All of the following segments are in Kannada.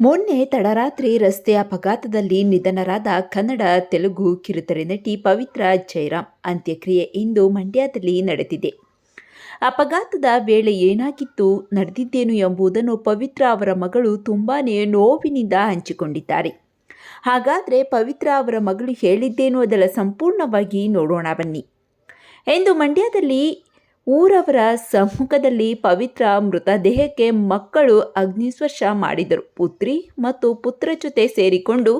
ಮೊನ್ನೆ ತಡರಾತ್ರಿ ರಸ್ತೆ ಅಪಘಾತದಲ್ಲಿ ನಿಧನರಾದ ಕನ್ನಡ, ತೆಲುಗು, ಕಿರುತೆರೆ ನಟಿ ಪವಿತ್ರ ಜೈರಾಮ್ ಅಂತ್ಯಕ್ರಿಯೆ ಇಂದು ಮಂಡ್ಯದಲ್ಲಿ ನಡೆದಿದೆ. ಅಪಘಾತದ ವೇಳೆ ಏನಾಗಿತ್ತು, ನಡೆದಿದ್ದೇನು ಎಂಬುದನ್ನು ಪವಿತ್ರ ಅವರ ಮಗಳು ತುಂಬಾನೇ ನೋವಿನಿಂದ ಹಂಚಿಕೊಂಡಿದ್ದಾರೆ. ಹಾಗಾದರೆ ಪವಿತ್ರ ಅವರ ಮಗಳು ಹೇಳಿದ್ದೇನು ಅದರ ಸಂಪೂರ್ಣವಾಗಿ ನೋಡೋಣ ಬನ್ನಿ. ಎಂದು ಮಂಡ್ಯದಲ್ಲಿ ಊರವರ ಸಮ್ಮುಖದಲ್ಲಿ ಪವಿತ್ರ ಮೃತದೇಹಕ್ಕೆ ಮಕ್ಕಳು ಅಗ್ನಿಸ್ಪರ್ಶ ಮಾಡಿದರು. ಪುತ್ರಿ ಮತ್ತು ಪುತ್ರ ಜೊತೆ ಸೇರಿಕೊಂಡು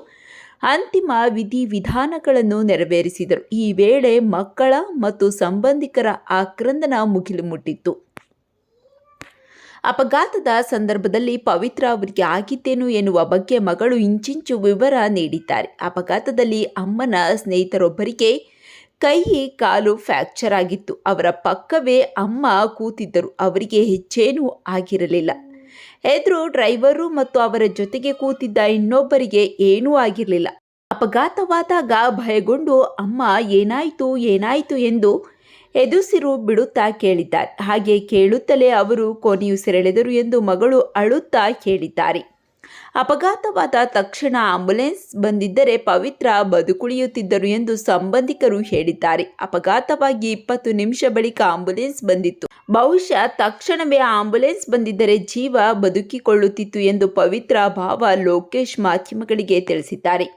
ಅಂತಿಮ ವಿಧಿವಿಧಾನಗಳನ್ನು ನೆರವೇರಿಸಿದರು. ಈ ವೇಳೆ ಮಕ್ಕಳ ಮತ್ತು ಸಂಬಂಧಿಕರ ಆಕ್ರಂದನ ಮುಗಿಲು ಮುಟ್ಟಿತ್ತು ಅಪಘಾತದ ಸಂದರ್ಭದಲ್ಲಿ ಪವಿತ್ರ ಅವರಿಗೆ ಆಗಿದ್ದೇನು ಎನ್ನುವ ಬಗ್ಗೆ ಮಗಳು ಇಂಚಿಂಚು ವಿವರ ನೀಡಿದ್ದಾರೆ. ಅಪಘಾತದಲ್ಲಿ ಅಮ್ಮನ ಸ್ನೇಹಿತರೊಬ್ಬರಿಗೆ ಕೈ ಕಾಲು ಫ್ರ್ಯಾಕ್ಚರ್ ಆಗಿತ್ತು. ಅವರ ಪಕ್ಕವೇ ಅಮ್ಮ ಕೂತಿದ್ದರು. ಅವರಿಗೆ ಹೆಚ್ಚೇನೂ ಆಗಿರಲಿಲ್ಲ. ಎದುರು ಡ್ರೈವರು ಮತ್ತು ಅವರ ಜೊತೆಗೆ ಕೂತಿದ್ದ ಇನ್ನೊಬ್ಬರಿಗೆ ಏನೂ ಆಗಿರಲಿಲ್ಲ. ಅಪಘಾತವಾದಾಗ ಭಯಗೊಂಡು, ಅಮ್ಮ, ಏನಾಯಿತು ಏನಾಯಿತು? ಎಂದು ಎದುಸಿರು ಬಿಡುತ್ತಾ ಕೇಳಿದ್ದಾರೆ. ಹಾಗೆ ಕೇಳುತ್ತಲೇ ಅವರು ಕೊನೆಯುಸಿರೆಳೆದರು ಎಂದು ಮಗಳು ಅಳುತ್ತಾ ಹೇಳಿದ್ದಾರೆ ಅಪಘಾತವಾದ ತಕ್ಷಣ ಆಂಬುಲೆನ್ಸ್ ಬಂದಿದ್ದರೆ ಪವಿತ್ರ ಬದುಕುಳಿಯುತ್ತಿದ್ದರು ಎಂದು ಸಂಬಂಧಿಕರು ಹೇಳಿದ್ದಾರೆ. ಅಪಘಾತವಾಗಿ ಇಪ್ಪತ್ತು ನಿಮಿಷ ಬಳಿಕ ಆಂಬುಲೆನ್ಸ್ ಬಂದಿತ್ತು. ಬಹುಶಃ ತಕ್ಷಣವೇ ಆಂಬುಲೆನ್ಸ್ ಬಂದಿದ್ದರೆ ಜೀವ ಬದುಕಿಕೊಳ್ಳುತ್ತಿತ್ತು ಎಂದು ಪವಿತ್ರ ಭಾವ ಲೋಕೇಶ್ ಮಾಧ್ಯಮಗಳಿಗೆ ತಿಳಿಸಿದ್ದಾರೆ.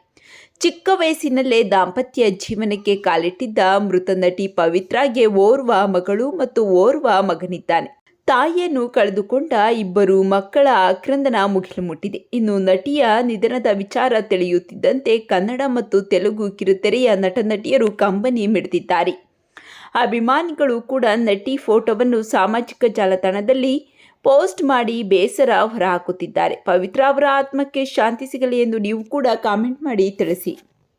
ಚಿಕ್ಕ ವಯಸ್ಸಿನಲ್ಲೇ ದಾಂಪತ್ಯ ಜೀವನಕ್ಕೆ ಕಾಲಿಟ್ಟಿದ್ದ ಮೃತ ನಟಿ ಪವಿತ್ರಾಗೆ ಓರ್ವ ಮಗಳು ಮತ್ತು ಓರ್ವ ಮಗನಿದ್ದಾನೆ. ತಾಯಿಯನ್ನು ಕಳೆದುಕೊಂಡ ಇಬ್ಬರು ಮಕ್ಕಳ ಆಕ್ರಂದನ ಮುಗಿಲು ಮುಟ್ಟಿದೆ ಇನ್ನು ನಟಿಯ ನಿಧನದ ವಿಚಾರ ತಿಳಿಯುತ್ತಿದ್ದಂತೆ ಕನ್ನಡ ಮತ್ತು ತೆಲುಗು ಕಿರುತೆರೆಯ ನಟ ನಟಿಯರು ಕಂಬನಿ ಮಿಡಿದಿದ್ದಾರೆ. ಅಭಿಮಾನಿಗಳು ಕೂಡ ನಟಿ ಫೋಟೋವನ್ನು ಸಾಮಾಜಿಕ ಜಾಲತಾಣದಲ್ಲಿ ಪೋಸ್ಟ್ ಮಾಡಿ ಬೇಸರ ಹೊರಹಾಕುತ್ತಿದ್ದಾರೆ. ಪವಿತ್ರ ಅವರ ಆತ್ಮಕ್ಕೆ ಶಾಂತಿ ಸಿಗಲಿ ಎಂದು ನೀವು ಕೂಡ ಕಾಮೆಂಟ್ ಮಾಡಿ ತಿಳಿಸಿ.